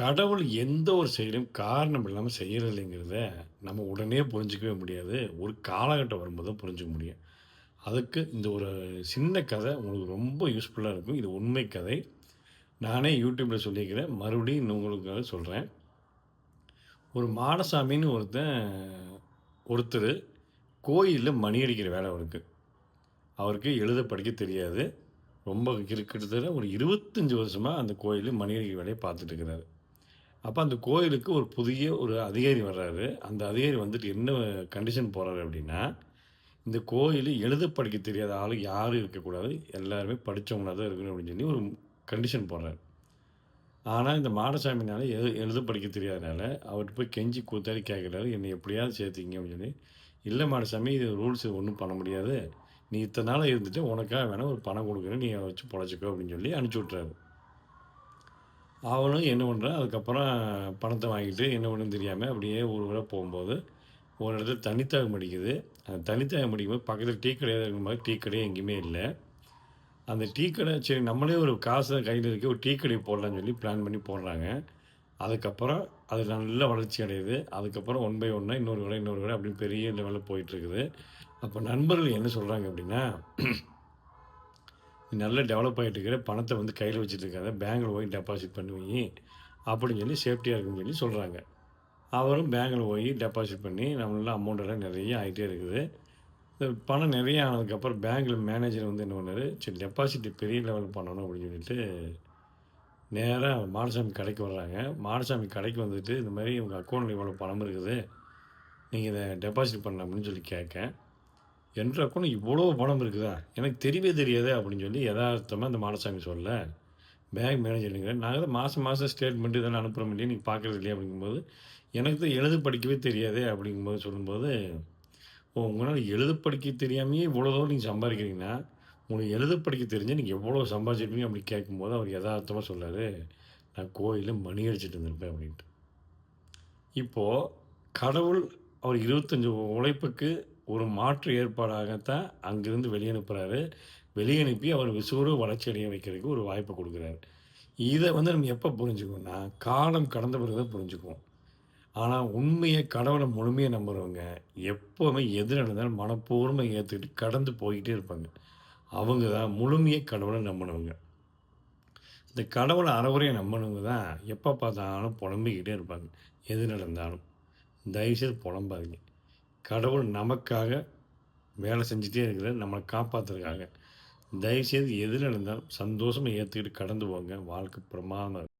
கடவுள் எந்த ஒரு செயலையும் காரணம் இல்லாமல் செய்யறதில்லைங்கிறத நம்ம உடனே புரிஞ்சுக்கவே முடியாது. ஒரு காலகட்டம் வரும்போது தான் புரிஞ்சுக்க முடியும். அதுக்கு இந்த ஒரு சின்ன கதை உங்களுக்கு ரொம்ப யூஸ்ஃபுல்லாக இருக்கும். இது உண்மை கதை. நானே யூடியூப்பில் சொல்லியிருக்கிறேன். மறுபடியும் இன்னும் உங்களுக்காக சொல்கிறேன் ஒரு மாடசாமின்னு ஒருத்தன் ஒருத்தர் கோயிலில் மணி அடிக்கிற வேலை அவருக்கு. அவருக்கு எழுத படிக்க தெரியாது. ரொம்ப கிறு கிட்டத்தட்ட ஒரு இருபத்தஞ்சி வருஷமாக அந்த கோயிலில் மணி அடிக்கிற வேலையை பார்த்துட்டு இருக்கிறாரு. அப்போ அந்த கோயிலுக்கு ஒரு புதிய ஒரு அதிகாரி வர்றாரு. அந்த அதிகாரி வந்துட்டு என்ன கண்டிஷன் போடுறாரு அப்படின்னா, இந்த கோயில் எழுத படிக்க தெரியாத ஆள் யாரும் இருக்கக்கூடாது. எல்லாருமே படிச்சவங்களா தான் இருக்கணும் அப்படின்னு சொல்லி ஒரு கண்டிஷன் போடுறாரு. ஆனால் இந்த மாடசாமினால எழு எழுத படிக்க தெரியாதனால, அவர்கிட்ட போய் கெஞ்சி கூத்தாடி கேட்குறாரு. "என்னை எப்படியாவது சேர்த்திங்க அப்படின்னு சொல்லி. இல்லை மாடசாமி இது ரூல்ஸ் ஒன்றும் பண்ண முடியாது. நீ இத்தனை நாளாக இருந்துட்டு உனக்காக வேணால் ஒரு பணம் கொடுக்குறேன் நீ வச்சு பொழைச்சிக்கோ அப்படின்னு சொல்லி அனுப்பிச்சி விட்றாரு அவனும் என்ன பண்ணுறான் அதுக்கப்புறம் பணத்தை வாங்கிட்டு என்ன பண்ணணும்னு தெரியாமல் அப்படியே ஊர் ஊரா போகும்போது, ஒரு இடத்துல தனித்தகம் அடிக்குது. அந்த தண்ணி அடிக்கும்போது பக்கத்தில் டீ கடையாக இருக்கும் இருக்கும்போது டீ கடையே எங்கேயுமே இல்லை அந்த டீ கடை சரி நம்மளே ஒரு காசு கையில் இருக்க ஒரு டீ கடை போடலான்னு சொல்லி பிளான் பண்ணி போடுறாங்க. அதுக்கப்புறம் அது நல்லா வளர்ச்சி அடையுது. அதுக்கப்புறம் ஒன் பை ஒன்றா இன்னொரு கடை, இன்னொரு கடை அப்படின்னு பெரிய லெவலில் போயிட்டுருக்குது. அப்போ நண்பர்கள் என்ன சொல்கிறாங்க அப்படின்னா, நல்லா டெவலப் ஆகிட்டு இருக்கிற. பணத்தை வந்து கையில் வச்சுட்டு இருக்காத. பேங்கில் போய் டெபாசிட் பண்ணுவீங்க அப்படின்னு சொல்லி சேஃப்டியாக இருக்குன்னு சொல்லி சொல்கிறாங்க அவரும் பேங்கில் போய் டெபாசிட் பண்ணி நல்லா அமௌண்ட்டெல்லாம் நிறைய ஆகிட்டே இருக்குது. பணம் நிறைய ஆனதுக்கப்புறம் பேங்கில் மேனேஜர் வந்து என்ன பண்ணார் சரி டெபாசிட் பெரிய லெவலில் பண்ணணும் அப்படின்னு சொல்லிட்டு, நேராக மாடசாமி கடைக்கு வர்றாங்க. மாடசாமி கடைக்கு வந்துட்டு, "இந்த மாதிரி உங்கள் அக்கௌண்ட்டில் இவ்வளோ பணம் இருக்குது. நீங்கள் இதை டெபாசிட் பண்ணணும்" அப்படின்னு சொல்லி கேட்க, "என்ற அக்கௌண்ட் இவ்வளோ பணம் இருக்குதா? எனக்கு தெரியவே தெரியாதே" அப்படின்னு சொல்லி யதார்த்தமாக அந்த மாடசாமி சொல்ல, பேங்க் மேனேஜர் நாங்கள் தான் மாதம் மாதம் ஸ்டேட்மெண்ட் இதெல்லாம் அனுப்புறோம் இல்லையா? நீங்கள் பார்க்குறது இல்லையா?" அப்படிங்கும்போது, "எனக்கு தான் எழுத படிக்கவே தெரியாதே" அப்படிங்கும்போது சொல்லும்போது, "ஓ! உங்களால் எழுத படிக்க தெரியாமையே இவ்வளோ தூரம் நீங்கள் சம்பாதிக்கிறீங்கன்னா உங்களுக்கு எழுத படிக்க தெரிஞ்சால் நீங்கள் எவ்வளோ சம்பாதிச்சிருப்பீங்க" அப்படின்னு கேட்கும்போது, அவர் யதார்த்தமாக சொல்றாரு, "நான் கோயிலில் மணி அடிச்சுட்டு இருந்திருப்பேன்" அப்படின்ட்டு. இப்போது கடவுள் அவர் 25 உழைப்புக்கு ஒரு மாற்று ஏற்பாடாகத்தான் அங்கிருந்து வெளியனுப்புகிறாரு வெளியனுப்பி அனுப்பி அவர் விசுவரு வளர்ச்சி அடைய வைக்கிறதுக்கு ஒரு வாய்ப்பு கொடுக்குறாரு இதை வந்து நம்ம எப்போ புரிஞ்சுக்குவோம்னா, காலம் கடந்த பிறகு தான் புரிஞ்சுக்குவோம். ஆனால் உண்மையை கடவுளை முழுமையாக நம்புகிறவங்க எப்போவுமே எது நடந்தாலும் மனப்பூர்வமாக ஏற்றுக்கிட்டு கடந்து போய்கிட்டே இருப்பாங்க. அவங்க தான் முழுமையை கடவுளை நம்புனவங்க. இந்த கடவுளை அறவுரையை நம்புனவங்க தான் எப்போ பார்த்தாலும் புலம்பிக்கிட்டே இருப்பாங்க. எது நடந்தாலும். தயவுசெய்து புலம்பாதீங்க. கடவுள் நமக்காக வேலை செஞ்சுட்டே இருக்கிறார். நம்மளை காப்பாற்றுறதுக்காக தயவுசெய்து எது நடந்தாலும் சந்தோஷமாக ஏற்றுக்கிட்டு கடந்து போங்க. வாழ்க்கை பிரமாதமாக இருக்கும்.